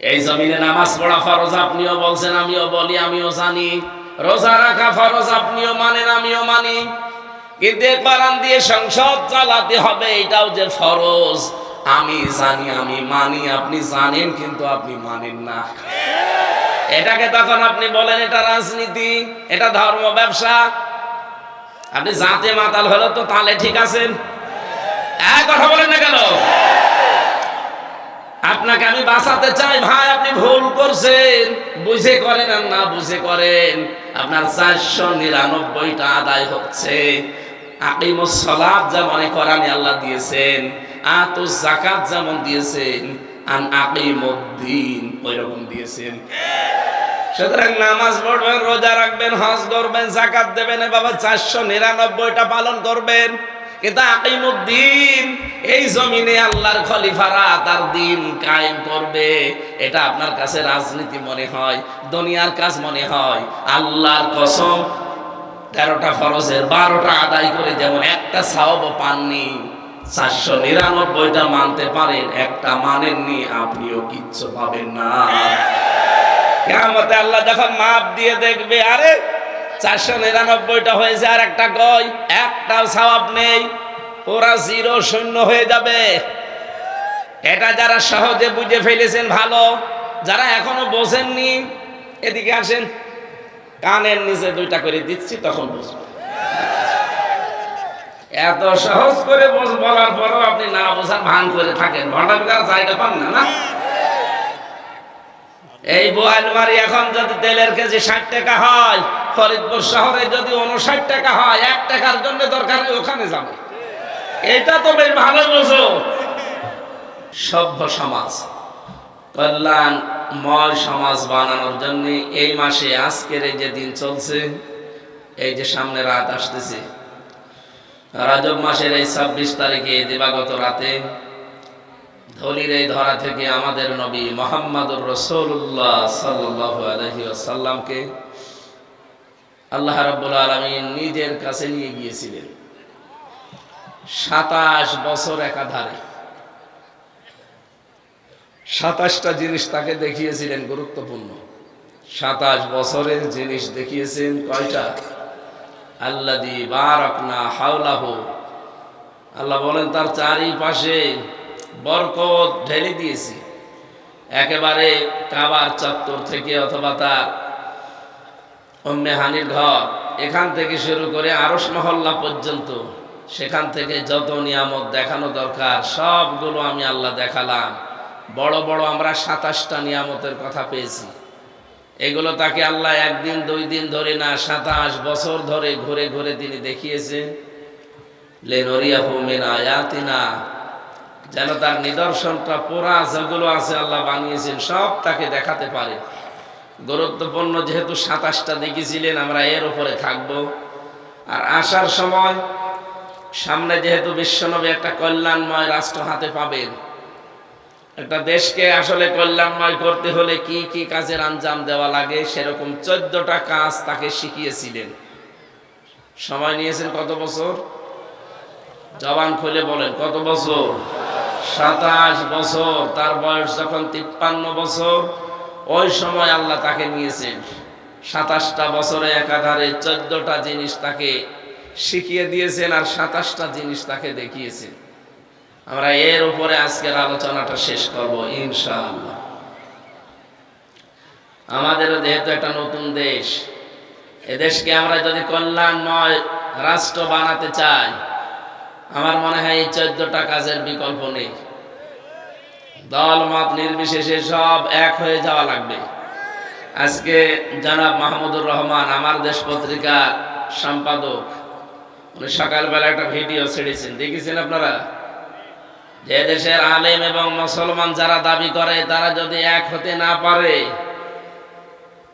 এই জমিনে নামাজ পড়া ফরজ, আপনিও বলছেন, আমিও বলি, আমিও জানি। রোজা রাখা ফরজ, আপনিও মানেন, আমিও মানি। কিন্তু কোরআন দিয়ে সংসদ চালাতে হবে, এটাও যে ফরজ। আমি জানি, আমি মানি, আপনি জানেন, কিন্তু আপনি মানেন না। এটাকে তখন আপনি বলেন, এটা রাজনীতি, এটা ধর্ম ব্যবসা। আপনি জাতে মাতাল হলো তো তাহলে ঠিক আছেন? এক কথা বলেন না কেন? আপনাকে আমি বাঁচাতে চাই, ভাই, আপনি ভুল করছেন। বুঝে করেন আর না বুঝে করেন, আপনার চারশো নিরানব্বইটা আদায় হচ্ছে। আকিমুস সালাত যেমন কোরআনে আল্লাহ দিয়েছেন আত জাকাত যেমন দিয়েছেন, আন আকিমুদ্দিন ওই রকম দিয়েছেন। সুতরাং নামাজ পড়বেন, রোজা রাখবেন, হজ করবেন জাকাত দেবেন বাবা চারশো নিরানব্বইটা পালন করবেন। কিন্তু আকিমুদ্দিন, এই জমিনে আল্লাহর খলিফারা তার দিন কায়েম করবে। এটা আপনার কাছে রাজনীতি মনে হয়, দুনিয়ার কাজ মনে হয়। আল্লাহর কসম, তেরোটা ফরজের বারোটা আদায় করে যেমন একটা সাহব পাননি, চারশো নিরানব্বইটা মানতে পারেন, একটা মানেননি, আপনিও কিচ্ছু পাবেন না। কেমতে আল্লাহ যখন মাপ দিয়ে দেখবে, আরে চারশো নিরানব্বইটা হয়েছে আর একটা গয় একটাও সওয়াব নেই। ওরা জিরো শূন্য হয়ে যাবে। এটা যারা সহজে বুঝে ফেলেছেন, ভালো। যারা এখনও বোঝেননি, এদিকে আসেন। কানের নিচে দুইটা করে দিচ্ছি, তখন বুঝবেন। এত সহজ করে বলার পরও আপনি না বোঝার ভান করে থাকেন। ভণ্ডার জায়গা পান না না? এই বোয়ালমারি এখন যদি তেলের কেজি ষাট টাকা হয় ফরিদপুর শহরে যদি উনষাট টাকা হয়, এক টাকার জন্য দরকার ওখানে যাবে। এটা তো বেশ ভালো বোঝো সভ্য সমাজ, কল্যাণ কল্যাণময় সমাজ বানানোর জন্য এই মাসে আজকের এই যে দিন চলছে, এই যে সামনে রাত আসতেছে, রাজব মাসের এই ছাব্বিশ তারিখে দিবাগত রাতে ধলির এই ধরা থেকে আমাদের নবী মোহাম্মদুর রসুল্লাহ সাল্লাহ আলহি আসাল্লামকে আল্লাহ রাব্বুল আলমিন নিজের কাছে নিয়ে গিয়েছিলেন। সাতাশ বছর একাধারে। সাতাশটা জিনিস তাকে দেখিয়েছিলেন গুরুত্বপূর্ণ। সাতাশ বছরের জিনিস দেখিয়েছেন কয়টা? আল্লাদি বারাকনা হাওলাহু। আল্লাহ বলেন, তার চারিপাশে বরকত ঢেলে দিয়েছি। একেবারে কাবার চত্বর থেকে অথবা তার হানির ঘর। এখান থেকে শুরু করে আরস মহল্লা পর্যন্ত। সেখান থেকে যত নিয়ামত দেখানো দরকার, সবগুলো আমি আল্লাহ দেখালাম। বড় বড় আমরা সাতাশটা নিয়ামতের কথা পেয়েছি। এগুলো তাকে আল্লাহ একদিন, দুই দিন ধরে না, সাতাশ বছর ধরে ঘুরে ঘুরে তিনি মিন আয়াতিনা। যেন তার নিদর্শনটা পোড়া যেগুলো আছে আল্লাহ বানিয়েছেন, সব তাকে দেখাতে পারে। গুরুত্বপূর্ণ যেহেতু সাতাশটা দেখেছিলেন আমরা এর উপরে থাকব। আর আসার সময় সামনে যেহেতু বিশ্বনবী একটা কল্যাণময় রাষ্ট্র হাতে পাবেন, একটা দেশকে আসলে কল্যাণময় করতে হলে কি কি কাজের আঞ্জাম দেওয়া লাগে সেরকম চোদ্দটা কাজ তাকে শিখিয়েছিলেন। সময় নিয়েছেন কত বছর? জবান খুলে বলেন, কত বছর? সাতাশ বছর, তার বয়স যখন তিপ্পান্ন বছর ওই সময় আল্লাহ তাকে নিয়েছেন। সাতাশটা বছরে একাধারে চোদ্দটা জিনিস তাকে শিখিয়ে দিয়েছেন আর সাতাশটা জিনিস তাকে দেখিয়েছেন। আমরা এর উপরে আজকের আলোচনাটা শেষ করব, ইনশাআল্লাহ। আমাদেরও যেহেতু একটা নতুন দেশ, এদেশকে আমরা যদি কল্যাণময় রাষ্ট্র বানাতে চাই, আমার মনে হয় এই চোদ্দটা কাজের বিকল্প নেই। দল, মত নির্বিশেষে সব এক হয়ে যাওয়া লাগবে। আজকে জনাব মাহমুদুর রহমান আমার দেশ পত্রিকার সম্পাদক, উনি সকালবেলা একটা ভিডিও ছেড়েছেন। দেখেছেন আপনারা? যে দেশের আলেম এবং মুসলমান যারা দাবি করে, তারা যদি এক হতে না পারে,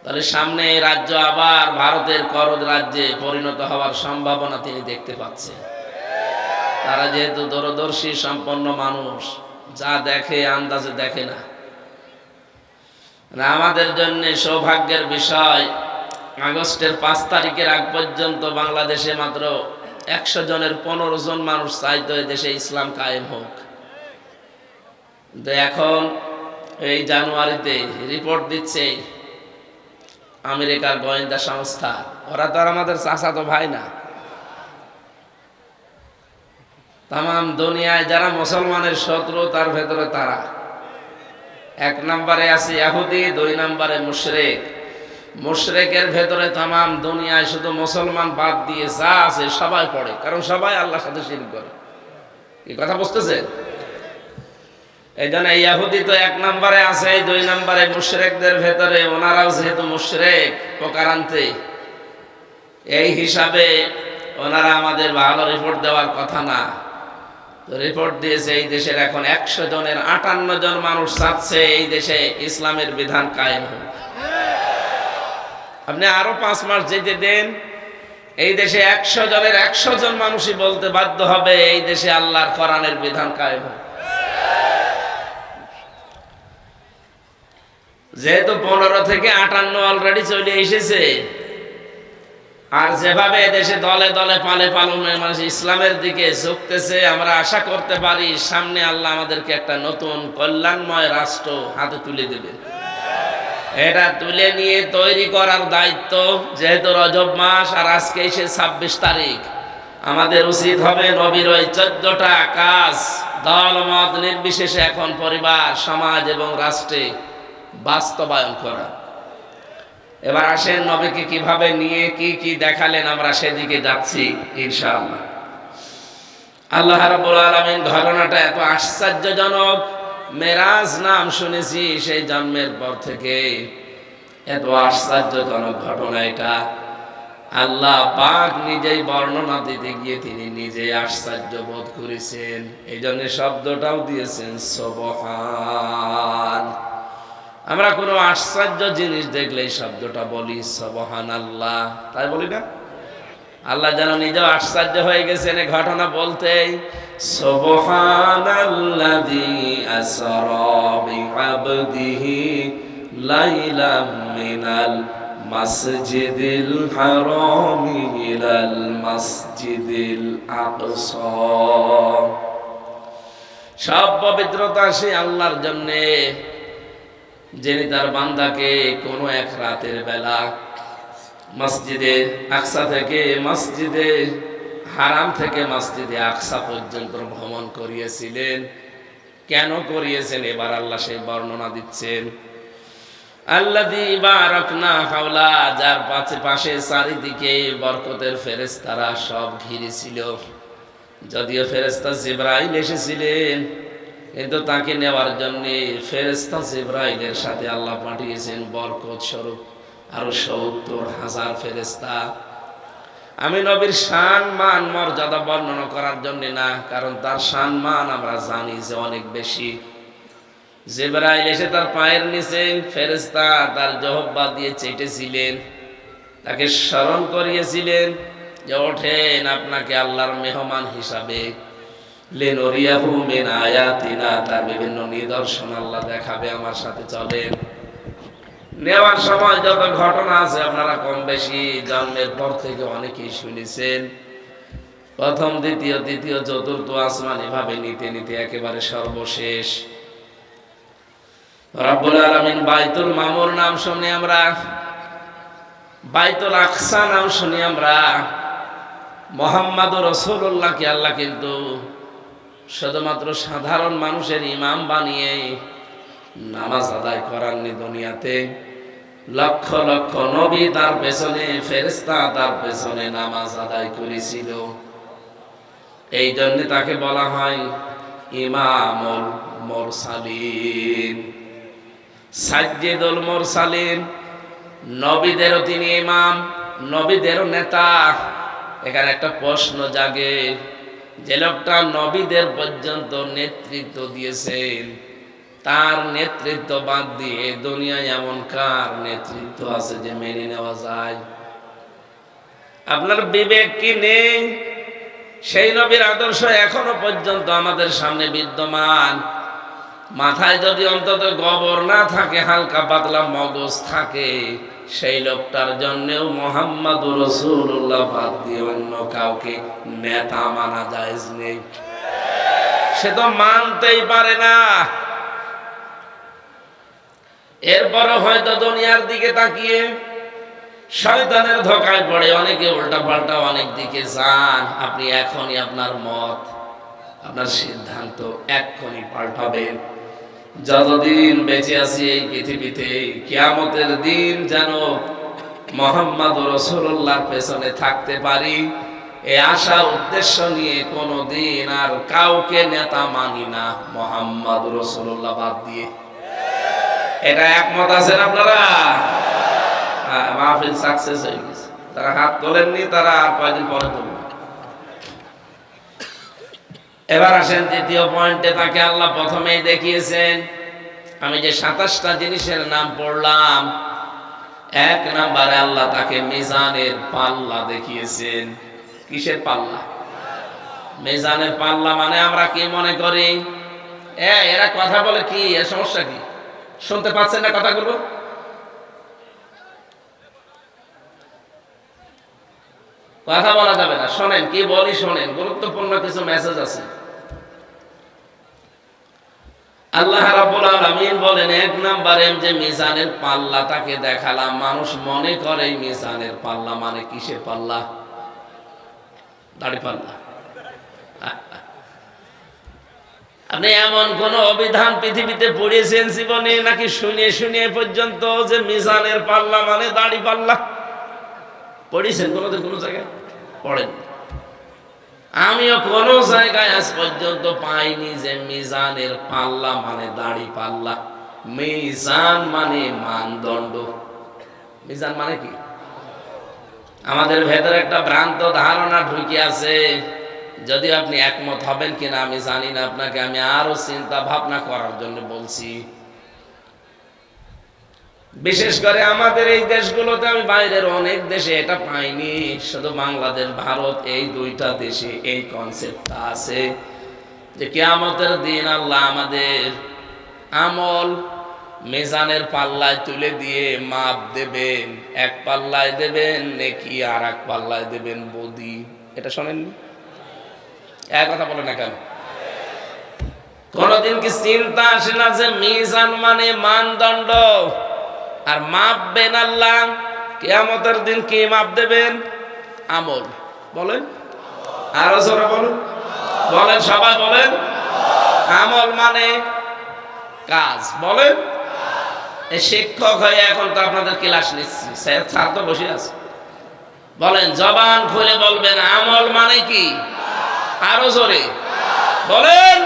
তাহলে সামনে এই রাজ্য আবার ভারতের করদ রাজ্যে পরিণত হওয়ার সম্ভাবনা তিনি দেখতে পাচ্ছেন। তারা যেহেতু দূরদর্শী, সম্পন্ন মানুষ যা দেখে, আন্দাজে দেখে না। আমাদের জন্য সৌভাগ্যের বিষয়, আগস্টের পাঁচ তারিখের আগ পর্যন্ত বাংলাদেশে মাত্র একশো জনের পনেরো জন মানুষ চাইতো দেশে ইসলাম কায়েম হোক। এখন এই জানুয়ারিতে রিপোর্ট দিচ্ছে আমেরিকার গোয়েন্দা সংস্থা। ওরা তো আর আমাদের চাষা তো ভাই না। তাম দুনিয়ায় যারা মুসলমানের শত্রু, তার ভেতরে তারা। এক নম্বরে আছে ইয়াহুদি, দুই নম্বরে মুশরেক। মুশরেকের ভেতরে তাম দুনিয়ায় শুধু মুসলমান বাদ দিয়ে যা আছে সবাই পড়ে, কারণ সবাই আল্লাহর সাথে শির করে। এই কথা বুঝতেছে? এই জন্য ইয়াহুদি তো এক নম্বরে আছে, দুই নম্বরে মুশরেকদের ভেতরে ওনারাও যেহেতু মুশরেক প্রকারান্তে এই হিসাবে ওনারা আমাদের ভালো রিপোর্ট দেওয়ার কথা না। রিপোর্ট দিয়েছে, এই দেশের এখন একশো জনের আটান্ন জন মানুষ চাচ্ছে এই দেশে ইসলামের বিধান কায়েম হোক। আপনি আরও পাঁচ মাস যেতে দেন, এই দেশে একশো জনের একশো জন মানুষই বলতে বাধ্য হবে, এই দেশে আল্লাহর কোরআনের বিধান কায়েম হোক। যেহেতু পনেরো থেকে আটান্ন অলরেডি চলে এসেছে আর যেভাবে দেশে দলে দলে পালে পালনের মানুষ ইসলামের দিকে ঝুঁকতেছে, আমরা আশা করতে পারি সামনে আল্লাহ আমাদেরকে একটা নতুন কল্যাণময় রাষ্ট্র হাতে তুলে দেবেন এটা তুলে নিয়ে তৈরি করার দায়িত্ব যেহেতু রজব মাস আর আজকে এসে ছাব্বিশ তারিখ, আমাদের উচিত হবে নবীর ওই চোদ্দটা কাজ। দল, মত নির্বিশেষে এখন পরিবার, সমাজ এবং রাষ্ট্রে বাস্তবায়ন করা। এবার আসেন নবীকে কীভাবে নিয়ে কি কি দেখালেন, আমরা সেদিকে যাচ্ছি, ইনশাআল্লাহ। আল্লাহ রাব্বুল আলামিন ঘটনাটা এত আশ্চর্যজনক, মেরাজ নাম শুনেছি সেই জন্মের পর থেকে। এত আশ্চর্যজনক ঘটনা এটা। আল্লাহ পাক নিজেই বর্ণনা দিতে গিয়ে তিনি নিজে আশ্চর্য বোধ করেছেন। এই জন্য শব্দটাও দিয়েছেন, সবহান। আমরা কোনো আশ্চর্য জিনিস দেখলে এই শব্দটা বলি সবহান আল্লাহ তাই বলি না? আল্লাহ যেন নিজেও আশ্চর্য হয়ে গেছেন এই ঘটনা বলতেই সবহান মিনাল মাসজিদিল হারামি ইলাল মাসজিদিল আকসা। সব পবিত্রতা সে আল্লাহর জন্যে। যিনি তার বান্দাকে কোনো এক রাতের বেলা মসজিদে আকসা থেকে মসজিদে, হারাম থেকে মসজিদে আকসা পর্যন্ত ভ্রমণ করিয়েছিলেন। কেন করিয়েছেন? এবার আল্লাহ সেই বর্ণনা দিচ্ছেন। আল্লাদি হাওলা, যার চারিদিকে বরকতের ফেরেশতারা সব যদিও ফেরেশতা জিব্রাইল এসেছিলেন কিন্তু তাকে নেওয়ার জন্য ফেরেস্তা জিব্রাইলের সাথে আল্লাহ পাঠিয়েছেন বরকত স্বরূপ আরও সত্তর হাজার ফেরেস্তা আমি নবীর শান, মান, মর্যাদা বর্ণনা করার জন্য না, কারণ তার শান, মান আমরা জানি যে অনেক বেশি। জেবরাইল এসে তার পায়ের নিচে ফেরেস্তা তার জহব্বা দিয়ে চেটেছিলেন, তাকে স্মরণ করিয়েছিলেন যে ওঠেন আপনাকে আল্লাহর মেহমান হিসাবে। লেনরিয়াহু মিন আয়াতিনা, তার বিভিন্ন নিদর্শন আল্লাহ দেখাবে, আমার সাথে চলেন নেওয়ার সময় যত ঘটনা আছে, আপনারা কম বেশি জন্মের পর থেকে অনেকেই শুনেছেন। প্রথম, দ্বিতীয়, তৃতীয়, চতুর্থ আসমান এভাবে নিতে নিতে একেবারে সর্বশেষ। রব্বুল আলামিন বাইতুল মামুর নাম শুনি আমরা, বাইতুল আকসা নাম শুনি আমরা। মোহাম্মদ রসুল্লাহকে আল্লাহ কিন্তু শুধুমাত্র সাধারণ মানুষের ইমাম বানিয়ে নামাজ আদায় করাননি দুনিয়াতে। লক্ষ লক্ষ নবী তার পেছনে ফেরেস্তা তার পেছনে নামাজ আদায় করেছিল। এই জন্য তাকে বলা হয় ইমামুল মোরসালিন। সাজ্জেদুল মোরসালিন, নবীদেরও তিনি ইমাম, নবীদেরও নেতা। এখানে একটা প্রশ্ন জাগে। যে লোকটা নবীদের পর্যন্ত নেতৃত্ব দিয়েছেন, তার নেতৃত্ব বাদ দিয়ে দুনিয়ায় এমন কার নেতৃত্ব আছে যে মেনে নেওয়া যায়? আপনার বিবেক কি নেই? সেই নবীর আদর্শ এখনও পর্যন্ত আমাদের সামনে বিদ্যমান। মাথায় যদি অন্তত গবর না থাকে, হালকা পাতলা মগজ থাকে, সেই লোকটার জন্যেও মোহাম্মদ রসুল্লাহ বাদ দিয়ে অন্য কাউকে নেতা মানা যায় নেই। সে তো মানতেই পারে না। এরপরে হয়তো দুনিয়ার দিকে তাকিয়ে শয়তানের ধোকায় পড়ে, অনেকে উল্টা পাল্টা অনেক দিকে যান। আপনি এখনই আপনার মত, আপনার সিদ্ধান্ত এক্ষুনি পাল্টাবেন। যতদিন বেঁচে আছি এই পৃথিবীতে কিয়ামতের দিন যেন মোহাম্মদ রসুল্লাহর পেছনে থাকতে পারি এই আশা উদ্দেশ্য নিয়ে কোনো দিন আর কাউকে নেতা মানি না মোহাম্মদ রসুল্লাহ বাদ দিয়ে। এটা একমত আছেন আপনারা? হ্যাঁ, মাহফিল সাকসেস হয়ে গেছে। তারা হাত তোলেননি তারা আর কয়দিন পরে তুলবে? এবার আসেন দ্বিতীয় পয়েন্টে, তাকে আল্লাহ প্রথমেই দেখিয়েছেন। আমি যে সাতাশটা জিনিসের নাম পড়লাম, এক নাম্বারে আল্লাহ তাকে মিজানের পাল্লা দেখিয়েছেন। কিসের পাল্লা? মিজানের পাল্লা মানে আমরা কি মনে করি? এ, এরা কথা বলে কি? এর সমস্যা কি? শুনতে পাচ্ছেন না কথাগুলো? কথা বলা যাবে না, শোনেন, কি বলি শোনেন, গুরুত্বপূর্ণ কিছু মেসেজ আছে। আল্লাহ রাব্বুল আলামিন বলেন, এক নম্বরে যে মিজানের পাল্লা তাকে দেখালাম। মানুষ মনে করে মিজানের পাল্লা মানে কিসের পাল্লা? দাড়ি পাল্লা। আপনি এমন কোন অভিধান পৃথিবীতে পড়িয়েছেন জীবনে নাকি শুনিয়ে শুনিয়ে পর্যন্ত যে মিজানের পাল্লা মানে দাড়ি পাল্লা? পড়িয়েছেন কোনোদিন কোনো জায়গায়? পড়েন আমিও কোন জায়গায় আজ পর্যন্ত পাইনি যে মিজানের পাল্লা মানে দাড়ি পাল্লা। মিজান মানে মানদণ্ড। মিজান মানে কি? আমাদের ভেতরে একটা ভ্রান্ত ধারণা ঢুকে আছে। যদি আপনি একমত হবেন কিনা আমি জানি না, আপনাকে আমি আরও চিন্তা ভাবনা করার জন্য বলছি। বিশেষ করে আমাদের এই দেশগুলোতে আমি বাইরের অনেক দেশে এটা পাইনি, শুধু বাংলাদেশ, ভারত, এই দুইটা দেশে এই কনসেপ্টটা আছে যে কেয়ামতের দিন আল্লাহ আমাদের আমল মেজানের পাল্লায় তুলে দিয়ে মাপ দেবেন, এক পাল্লায় দেবেন, নেকি আর এক পাল্লায় দেবেন, বদি। এটা শোনেননি? এক কথা বলে না কেন? কোনদিন কি চিন্তা আসে না যে মিজান মানে মানদণ্ড? আর মাপবেন আল্লাহ, কেয়ামতের দিন কি মাপ দেবেন? আমল। বলেন। আরও জোরে বলুন। বলেন, সবাই বলেন। আমল মানে কাজ। বলেন। শিক্ষক হয়ে এখন তো আপনাদের ক্লাস নিচ্ছি। স্যার তো বসে আছে। বলেন, জবান খুলে বলবেন, আমল মানে কি? আরও জোরে। বলেন।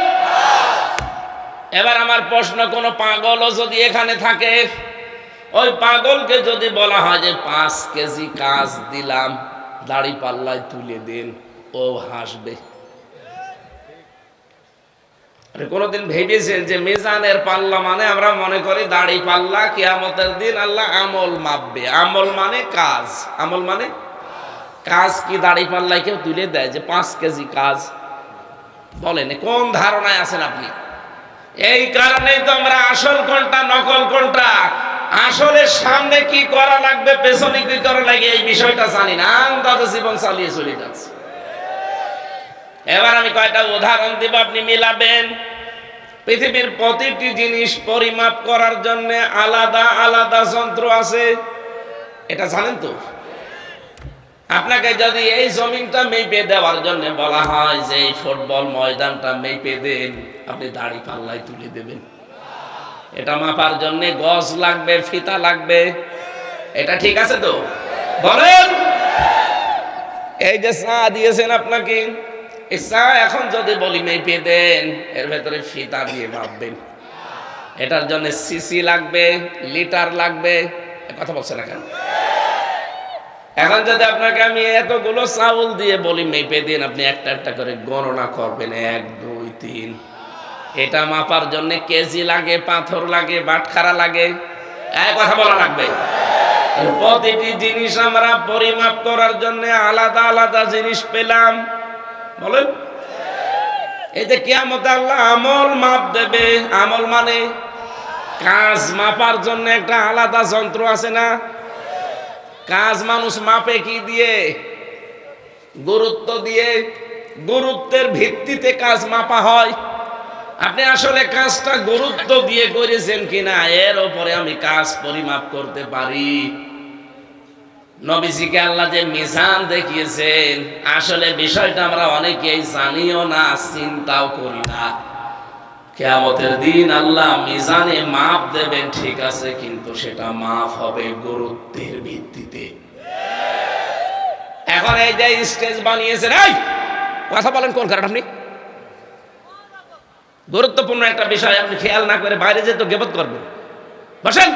এবার আমার প্রশ্ন, কোন পাগলও যদি এখানে থাকে ওই পাগলকে যদি বলা হয় যে পাঁচ কেজি কাজ দিলাম, দাড়ি পাল্লায় তুলে দেন, ও হাসবে। কোনোদিন ভেবেছেন যে মেজানের পাল্লা মানে আমরা মনে করি দাড়ি পাল্লা, কিয়ামতের দিন আল্লাহ আমল মাপবে। আমল মানে কাজ। আমল মানে কাজ কি দাড়ি পাল্লায় কেউ তুলে দেয় যে পাঁচ কেজি কাজ? বলেন, কোন ধারণায় আছেন আপনি? এই কারণেই তো আমরা আসল কোনটা, নকল কোনটা? আসলে সামনে কি করা লাগবে, পেছনে কি করা লাগে, এই বিষয়টা জানি না। আন্দাজ জীবন চালিয়ে চলে যাচ্ছে। এবার আমি কয়টা উদাহরণ দিব, আপনি মিলাবেন। পৃথিবীর প্রতিটি জিনিস পরিমাপ করার জন্য আলাদা আলাদা যন্ত্র আছে। এটা জানেন তো? আপনাকে যদি এই জমিনটা মেপে দেওয়ার জন্য বলা হয় যে এই ফুটবল ময়দানটা মেপে দেন, আপনি দাড়ি পাল্লায় তুলে দেবেন। এটা মাপার জন্য গজ লাগবে, ফিতা লাগবে। এটা ঠিক আছে তো? বলেন। এই যে চা দিয়েছেন আপনাকে, এই এখন যদি বলি মেপে দেন, এর ভেতরে ফিতা দিয়ে মাপবেন। এটার জন্য সিসি লাগবে, লিটার লাগবে কথা বলছে না কেন? এখন যদি আপনাকে আমি এতগুলো চাউল দিয়ে বলি, মেপে দিন, আপনি একটা একটা করে গণনা করবেন, এক, দুই, তিন। এটা মাপার জন্য কেজি লাগে, পাথর লাগে, বাটখারা লাগে। এক কথা বলা লাগবে। প্রতিটি জিনিস আমরা পরিমাপ করার জন্য আলাদা আলাদা জিনিস পেলাম। বলেন। এতে কেয়ামতে আল্লাহ আমল মাপ দেবে। আমল মানে কাজ মাপার জন্য একটা আলাদা যন্ত্র আছে না? কাজ মানুষ মাপে কি দিয়ে? গুরুত্ব দিয়ে। গুরুত্বের ভিত্তিতে কাজ মাপা হয়। আপনি আসলে কাজটা গুরুত্ব দিয়ে করেছেন কিনা? এর ওপরে আমি কাজ পরিমাপ করতে পারি। নবীজিকে আল্লাহ যে মিজান দেখিয়েছেন, আসলে বিষয়টা আমরা অনেকেই জানিও না, চিন্তাও করি না। কেয়ামতের দিন আল্লাহ মিজানে মাপ দেবেন, ঠিক আছে, কিন্তু সেটা মাপ হবে গুরুত্বের ভিত্তিতে। এখন এই যে স্টেজ বানিয়েছেন কথা বলেন কোন কারণ আপনি? গুরুত্বপূর্ণ একটা বিষয়, আপনি খেয়াল না করে বাইরে যেতে গেবত করবেন। বসেন।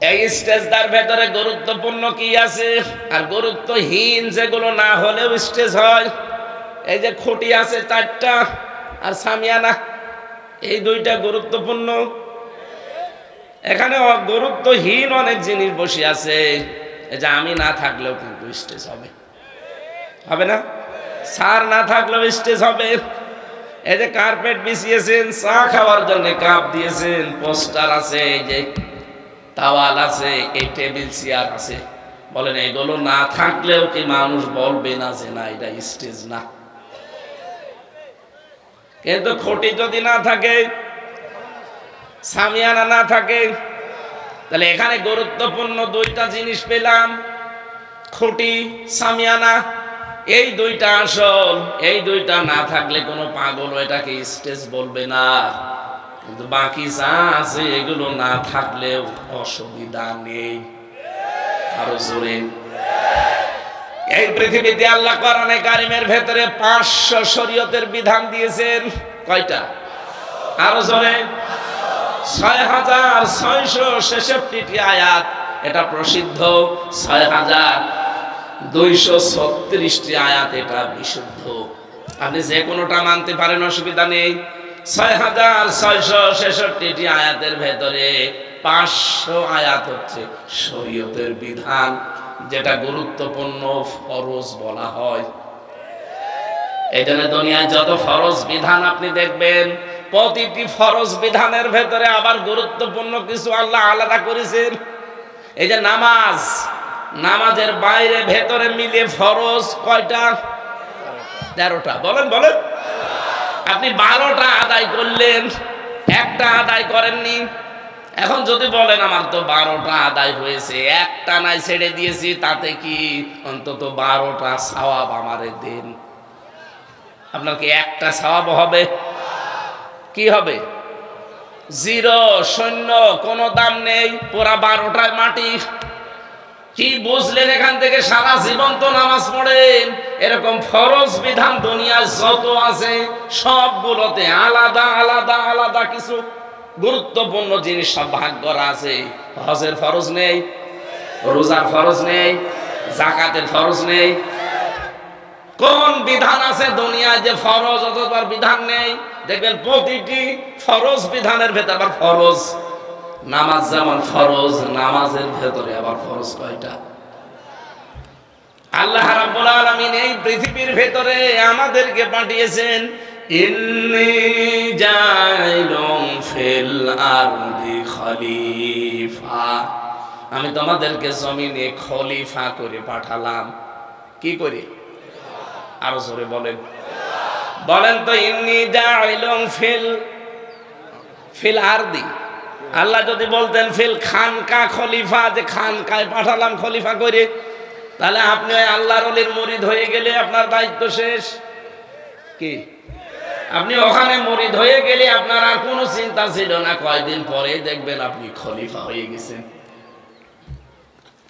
এই স্টেজটার ভেতরে গুরুত্বপূর্ণ কি আছে? আর গুরুত্বহীন যেগুলো না হলেও স্টেজ হয়। এই যে খুঁটি আছে চারটা, আর সামিয়ানা, এই দুইটা গুরুত্বপূর্ণ। এখানে গুরুত্বহীন অনেক জিনিস বসে আছে। এই যে আমি না থাকলেও কিন্তু স্টেজ হবে। হবে না? সার না থাকলেও স্টেজ হবে। এই যে কার্পেট বিছিয়েছেন, চা খাওয়ার জন্য কাপ দিয়েছেন, পোস্টার আছে, এই যে তাওয়াল আছে, এই টেবিল, চেয়ার আছে। বলেন, এগুলো না থাকলেও কি মানুষ বলবে না যে না, এটা স্টেজ না? কিন্তু খুঁটি যদি না থাকে, সামিয়ানা না থাকে, তাহলে এখানে গুরুত্বপূর্ণ দুইটা জিনিস পেলাম। খুঁটি, সামিয়ানা এই দুইটা আসল, এই দুইটা না থাকলে কোনো পাগল এটাকে স্টেজ বলবে না। কিন্তু বাকি যা আছে, এগুলো না থাকলেও অসুবিধা নেই। আরও জোরে। এই পৃথিবীতে আল্লাহ কোরআনে কারিমের ভেতরে পাঁচশো শরীয়তের বিধান দিয়েছেন। কয়টা? আরও জোরে। ছয় হাজার ছয়শো ছেষট্টিটি আয়াত। এটা প্রসিদ্ধ। ছয় হাজার দুইশো ছত্রিশটি আয়াত এটা বিশুদ্ধ। আপনি যে কোনোটা মানতে পারেন, অসুবিধা নেই। ছয় হাজার ছয়শো ছেষট্টিটি আয়াতের ভেতরে পাঁচশো আয়াত হচ্ছে শরীয়তের বিধান, যেটা গুরুত্বপূর্ণ ফরজ বলা হয়। এই জন্য দুনিয়ায় যত ফরজ বিধান আপনি দেখবেন, প্রতিটি ফরজ বিধানের ভেতরে আবার গুরুত্বপূর্ণ কিছু আল্লাহ আলাদা করেছেন। এই যে নামাজ নামাজের বাইরে ভেতরে মিলে ফরজ কয়টা? তেরোটা। বলেন বলেন। আপনি বারোটা আদায় করলেন, একটা আদায় করেননি। এখন যদি বলেন, আমার তো বারোটা আদায় হয়েছে, একটা নাই ছেড়ে দিয়েছি, তাতে কি অন্তত বারোটা সওয়াব আমারে দেন? আপনার কি একটা সওয়াব হবে? কি হবে? জিরো, শূন্য, কোনো দাম নেই, পুরা বারোটায় মাটি। কি বুঝলেন এখান থেকে সারা জীবন তো নামাজ পড়েন এরকম ফরজ বিধান দুনিয়ায় যত আছে, সবগুলোতে আলাদা আলাদা আলাদা কিছু গুরুত্বপূর্ণ জিনিস, সব ভাগ করা আছে। হজের ফরজ নেই, রোজার ফরজ নেই জাকাতের ফরজ নেই। কোন বিধান আছে দুনিয়ায় যে ফরজ অথবা বিধান নেই? দেখবেন প্রতিটি ফরজ বিধানের ভেতর আবার ফরজ। নামাজ যেমন ফরজ, নামাজের ভেতরে আবার ফরজ কয়টা? আল্লাহ রাব্বুল আলামিন এই পৃথিবীর ভেতরে আমাদেরকে পাঠিয়েছেন, ইন্নি জাইলুম ফিল আরদি খলিফা। আমি তোমাদেরকে জমিনে খলিফা করে পাঠালাম। কি করে? আরও জোরে বলেন। বলেন তো, ইন্নি জাইলুম ফিল ফিল আরদি। আল্লাহ যদি বলতেন, ফিল খানকা খলিফা, যে খানকায় পাঠালাম খলিফা করে তাহলে আপনি ওই আল্লাহর অলির মরিদ হয়ে গেলে আপনার দায়িত্ব শেষ। কি? আপনি ওখানে মরিদ হয়ে গেলে আপনার আর কোনো চিন্তা ছিল না, কয়দিন পরে দেখবেন আপনি খলিফা হয়ে গেছেন।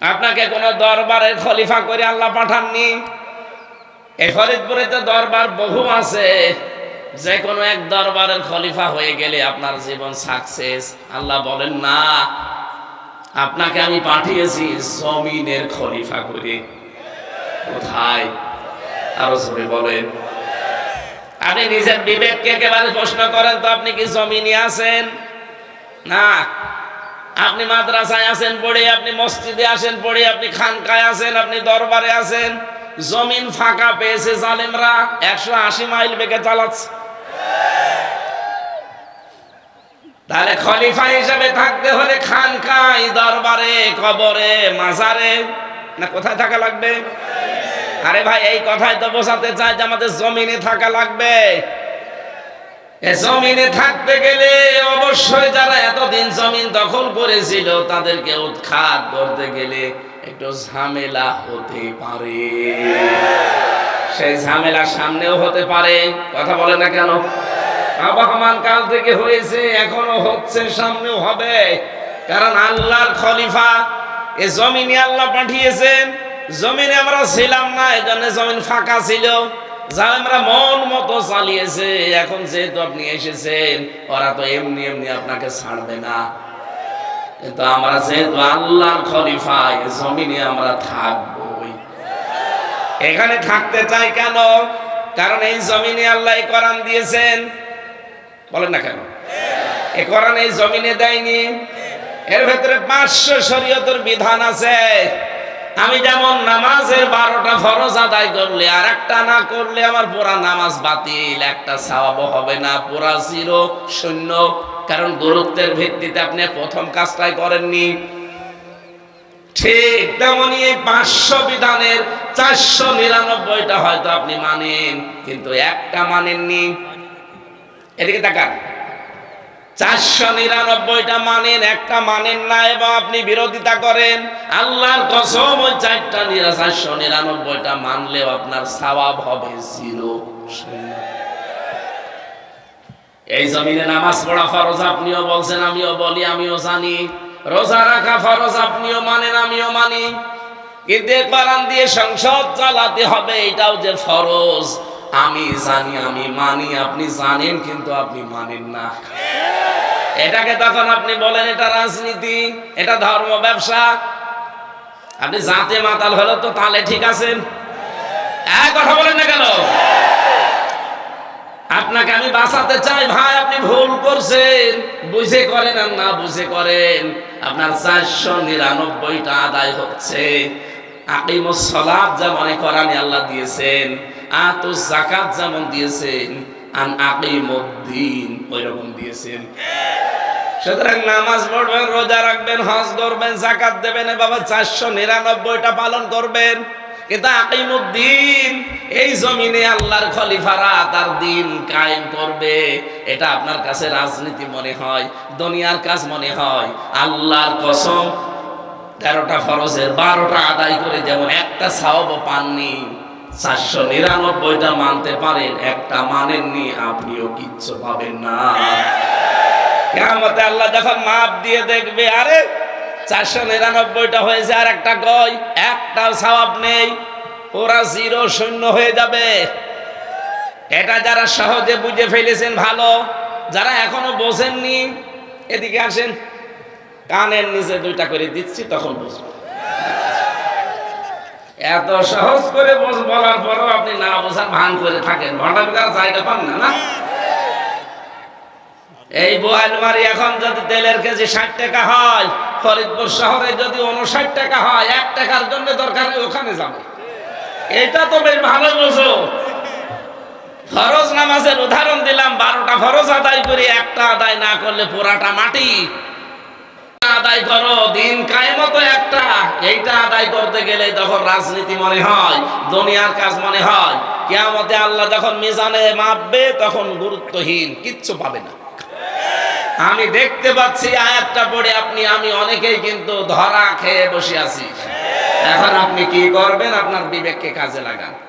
আপনাকে কোনো দরবারের খলিফা করে আল্লাহ পাঠাননি। এ ফরিদপুরে তো দরবার বহু আছে। যে কোনো এক দরবারের খলিফা হয়ে গেলে আপনার জীবন সাকসেস আল্লাহ বলেন, না, আপনাকে আমি পাঠিয়েছি জমিনের খলিফা করে। কোথায়? আরও জোরে বলেন। আপনি নিজের বিবেককে একেবারে প্রশ্ন করেন, তো আপনি কি জমিনে আছেন? না। আপনি মাদ্রাসায় আছেন পড়ে, আপনি মসজিদে আসেন পড়ে, আপনি খানকায় আছেন, আপনি দরবারে আছেন। জমিন ফাঁকা পেয়েছে জালেমরা। একশো আশি মাইল বেগে চালাচ্ছে। তাহলে খলিফা হিসেবে থাকতে হলে খানকায় দরবারে, কবরে, মাজারে, না কোথায় থাকা লাগবে? আরে ভাই, এই কথাই তো বোঝাতে চাই যে আমাদের জমিনে থাকা লাগবে। জমিনে থাকতে গেলে অবশ্যই যারা এতদিন জমিন দখল করেছিল, তাদেরকে উৎখাত করতে গেলে একটু ঝামেলা হতে পারে। সেই ঝামেলা সামনেও হতে পারে। কথা বলে না কেন? আবহমান কাল থেকে হয়েছে, এখনও হচ্ছে, সামনেও হবে। কারণ আল্লাহর খলিফা, এ জমিনে আল্লাহ পাঠিয়েছেন। জমিনে আমরা ছিলাম না, এজন্য জমিন ফাঁকা ছিল। যা আমরা মন মতো চালিয়েছে, এখন যেহেতু আপনি এসেছেন, ওরা তো এমনি এমনি আপনাকে ছাড়বে না। কিন্তু আমরা যেহেতু আল্লাহর খলিফা জমিনে আমরা থাকবই। এখানে থাকতে চাই কেন? কারণ এই জমিনে আল্লাহ এই কোরআন দিয়েছেন বলেন না কেন? এ কোরআন এই জমিনে দেয়নি। এর ভেতরে পাঁচশো শরীয়তের বিধান আছে। আমি যেমন নামাজের বারোটা ফরজ আদায় করলে আর একটা না করলে আমার পুরা নামাজ বাতিল, একটা সওয়াবও হবে না, পুরা জিরো, শূন্য। কারণ গুরুত্বের ভিত্তিতে আপনি প্রথম কাজটাই করেননি। ঠিক তেমনই এই পাঁচশো বিধানের চারশো নিরানব্বইটা হয়তো আপনি মানেন, কিন্তু একটা মানেননি। এদিকে তাকান। চারশো নিরানব্বইটা মানেন, একটা মানেন না, এবং আপনি বিরোধিতা করেন। আল্লাহর কসম, ওই চারটা নিরা চারশো নিরানব্বইটা মানলেও আপনার সওয়াব হবে জিরো। এই জমিনে নামাজ পড়া ফরজ, আপনিও বলছেন, আমিও বলি, আমিও জানি। রোজা রাখা ফরজ, আপনিও মানেন, আমিও মানি। কিন্তু এ কোরআন দিয়ে সংসদ চালাতে হবে, এটাও যে ফরজ। আমি জানি, আমি মানি, আপনি জানেন, কিন্তু আপনি মানেন না। এটাকে তখন আপনি বলেন, এটা রাজনীতি, এটা ধর্ম ব্যবসা। আপনি জাতে মাতাল হলো তো তাহলে ঠিক আছেন। কথা বলেন না কেন? আপনাকে আমি বাঁচাতে চাই, ভাই, আপনি ভুল করছেন। বুঝে করেন আর না বুঝে করেন, আপনার চারশো নিরানব্বইটা আদায় হচ্ছে। আকিমুস সালাত যেমন কোরআনে আল্লাহ দিয়েছেন। আতু জাকাত যেমন দিয়েছেন, আন আকিমুদ্দিন ওই রকম দিয়েছেন। সুতরাং নামাজ পড়বেন, রোজা রাখবেন, হজ করবেন জাকাত দেবেন বাবা চারশো নিরানব্বইটা পালন করবেন। কিন্তু আকিমুদ্দিন, এই জমিনে আল্লাহর খলিফারা তার দিন কায়েম করবে, এটা আপনার কাছে রাজনীতি মনে হয়, দুনিয়ার কাজ মনে হয়। আল্লাহর কসম, তেরোটা ফরজের বারোটা আদায় করে যেমন একটা সাহব পাননি চারশো নিরানব্বইটা মানতে পারেন, একটা মানেননি, আপনিও কিচ্ছু পাবেন না। কেমতে আল্লাহ যখন মাপ দিয়ে দেখবে, আরে, চারশো নিরানব্বইটা হয়েছে আর একটা গয় একটাও সওয়াব নেই, ওরা জিরো শূন্য হয়ে যাবে। এটা যারা সহজে বুঝে ফেলেছেন, ভালো। যারা এখনও বোঝেননি, এদিকে আসেন, কানের নিচে দুইটা করে দিচ্ছি, তখন বুঝবেন। এত সহজ করে বলার পরও আপনি না বোঝার ভান করে থাকেন। ভণ্ডামিকার জায়গা পান না না? এই বোয়ালমারি এখন যদি তেলের কেজি ষাট টাকা হয়, ফরিদপুর শহরে যদি উনষাট টাকা হয়, এক টাকার জন্য দরকার ওখানে যাবে। এটা তো বেশ ভালো বোঝো। ফরজ নামাজের উদাহরণ দিলাম, বারোটা ফরজ আদায় করে, একটা আদায় না করলে পুরাটা মাটি। আদায় করো, দিন কায়েমত একটা। এইটা আদায় করতে গেলে তখন রাজনীতি মনে হয়, দুনিয়ার কাজ মনে হয়। কেয়ামতে আল্লাহ যখন মিজানে মাপবে, তখন গুরুত্বহীন, কিচ্ছু পাবে না। আমি দেখতে পাচ্ছি, আয়াতটা পড়ে আপনি, আমি অনেকেই কিন্তু ধরা খেয়ে বসে আছি। এখন আপনি কি করবেন? আপনার বিবেককে কাজে লাগান।